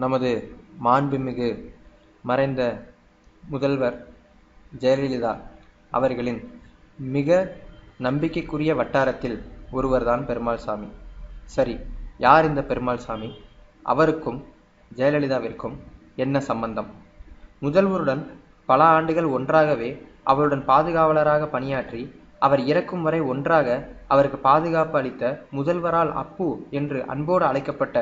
நமது மாண்புமிகு மறைந்த முதல்வர் ஜெயலலிதா அவர்களின் மிக நம்பிக்கைக்குரிய வட்டாரத்தில் ஒருவர்தான் பெருமாள் சாமி சரி யார் இந்த பெருமாள் சாமி அவருக்கும் ஜெயலலிதாவிற்கும் என்ன சம்பந்தம்? முதல்வருடன் பல ஆண்டுகள் ஒன்றாகவே அவருடன் பாதுகாவலராக பணியாற்றி அவர் இறக்கும் வரை ஒன்றாக அவருக்கு பாதுகாப்பு அளித்த முதல்வரால் அப்பு என்று அன்போடு அழைக்கப்பட்ட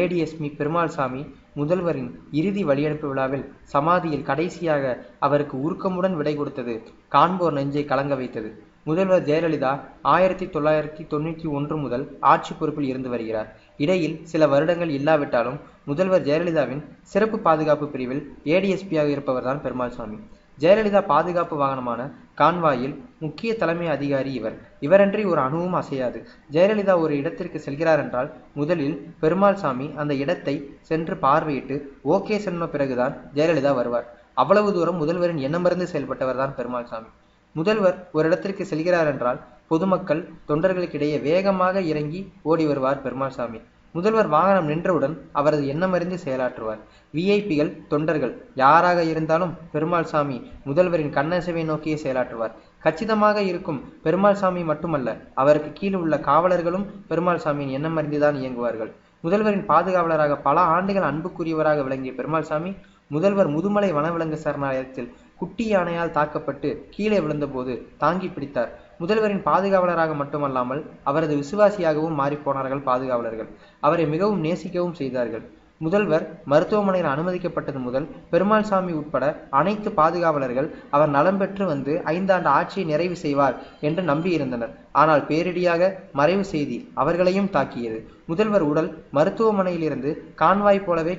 ஏடிஎஸ்மி பெருமாள்சாமி முதல்வரின் இறுதி வழியனுப்பு விழாவில் சமாதியில் கடைசியாக அவருக்கு உருக்கமுடன் விடை கொடுத்தது காண்போர் நெஞ்சை கலங்க வைத்தது. முதல்வர் ஜெயலலிதா ஆயிரத்தி தொள்ளாயிரத்தி தொண்ணூற்றி ஒன்று முதல் ஆட்சி பொறுப்பில் இருந்து வருகிறார். இடையில் சில வருடங்கள் இல்லாவிட்டாலும் முதல்வர் ஜெயலலிதாவின் சிறப்பு பாதுகாப்பு பிரிவில் ஏடிஎஸ்பியாக இருப்பவர்தான் பெருமாள்சாமி. ஜெயலலிதா பாதுகாப்பு வாகனமான கான்வாயில் முக்கிய தலைமை அதிகாரி இவர். இவரன்றி ஒரு அணுவும் அசையாது. ஜெயலலிதா ஒரு இடத்திற்கு செல்கிறார் என்றால் முதலில் பெருமாள்சாமி அந்த இடத்தை சென்று பார்வையிட்டு ஓகே சொன்ன பிறகுதான் ஜெயலலிதா வருவார். அவ்வளவு தூரம் முதல்வரின் எண்ணமருந்து செயல்பட்டவர் தான் பெருமாள்சாமி முதல்வர் ஒரு இடத்திற்கு செல்கிறார் என்றால் பொதுமக்கள் தொண்டர்களுக்கிடையே வேகமாக இறங்கி ஓடி வருவார் பெருமாள்சாமி முதல்வர் வாகனம் நின்றவுடன் அவரது எண்ணமறிந்து செயலாற்றுவார். விஐபிகள் தொண்டர்கள் யாராக இருந்தாலும் பெருமாள் சாமி முதல்வரின் கண்ணசைவை நோக்கியே செயலாற்றுவார். கச்சிதமாக இருக்கும் பெருமாள் சாமி மட்டுமல்ல அவருக்கு கீழ் உள்ள காவலர்களும் பெருமாள் சாமியின் எண்ணம் அறிந்துதான் இயங்குவார்கள். முதல்வரின் பாதுகாவலராக பல ஆண்டுகள் அன்புக்குரியவராக விளங்கிய பெருமாள் சாமி முதல்வர் முதுமலை வனவிலங்கு சரணாலயத்தில் குட்டி யானையால் தாக்கப்பட்டு கீழே விழுந்தபோது தாங்கி பிடித்தார். முதல்வரின் பாதுகாவலராக மட்டுமல்லாமல் அவரது விசுவாசியாகவும் மாறிப்போனார்கள் பாதுகாவலர்கள். அவரை மிகவும் நேசிக்கவும் செய்தார்கள். முதல்வர் மருத்துவமனையில் அனுமதிக்கப்பட்டது முதல் பெருமாள் சாமி உட்பட அனைத்து பாதுகாவலர்கள் அவர் நலம் பெற்று வந்து ஐந்தாண்டு ஆட்சியை நிறைவு செய்வார் என்று நம்பியிருந்தனர். ஆனால் பேரிடியாக மறைவு செய்தி அவர்களையும் தாக்கியது. முதல்வர் உடல் மருத்துவமனையிலிருந்து கான்வாய் போலவே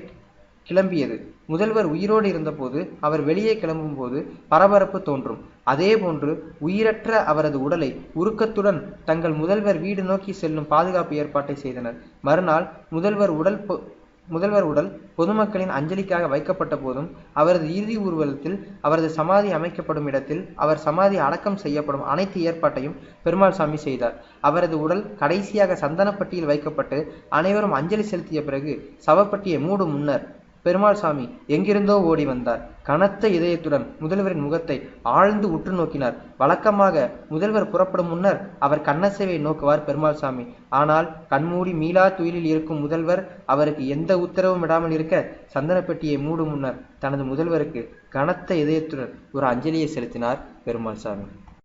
கிளம்பியது. முதல்வர் உயிரோடு இருந்தபோது அவர் வெளியே கிளம்பும்போது பரபரப்பு தோன்றும். அதேபோன்று உயிரற்ற அவரது உடலை உருக்கத்துடன் தங்கள் முதல்வர் வீடு நோக்கி செல்லும் பாதுகாப்பு ஏற்பாட்டை செய்தனர். மறுநாள் முதல்வர் உடல் முதல்வர் உடல் பொதுமக்களின் அஞ்சலிக்காக வைக்கப்பட்ட போதும் அவரது இறுதி ஊர்வலத்தில் அவரது சமாதி அமைக்கப்படும் இடத்தில் அவர் சமாதி அடக்கம் செய்யப்படும் அனைத்து ஏற்பாட்டையும் பெருமாள் சாமி செய்தார். அவரது உடல் கடைசியாக சந்தனப்பட்டியில் வைக்கப்பட்டு அனைவரும் அஞ்சலி செலுத்திய பிறகு சவப்பட்டியை மூடும் முன்னர் பெருமாள் சாமி எங்கிருந்தோ ஓடி வந்தார். கனத்த இதயத்துடன் முதல்வரின் முகத்தை ஆழ்ந்து உற்று நோக்கினார். வழக்கமாக முதல்வர் புறப்படும் முன்னர் அவர் கண்ணசேவை நோக்குவார் பெருமாள் சாமி. ஆனால் கண்மூடி மீளா துயிலில் இருக்கும் முதல்வர் அவருக்கு எந்த உத்தரவும் விடாமல் இருக்க சந்தனப்பெட்டியை மூடும் முன்னர் தனது முதல்வருக்கு கனத்த இதயத்துடன் ஒரு அஞ்சலியை செலுத்தினார் பெருமாள் சாமி.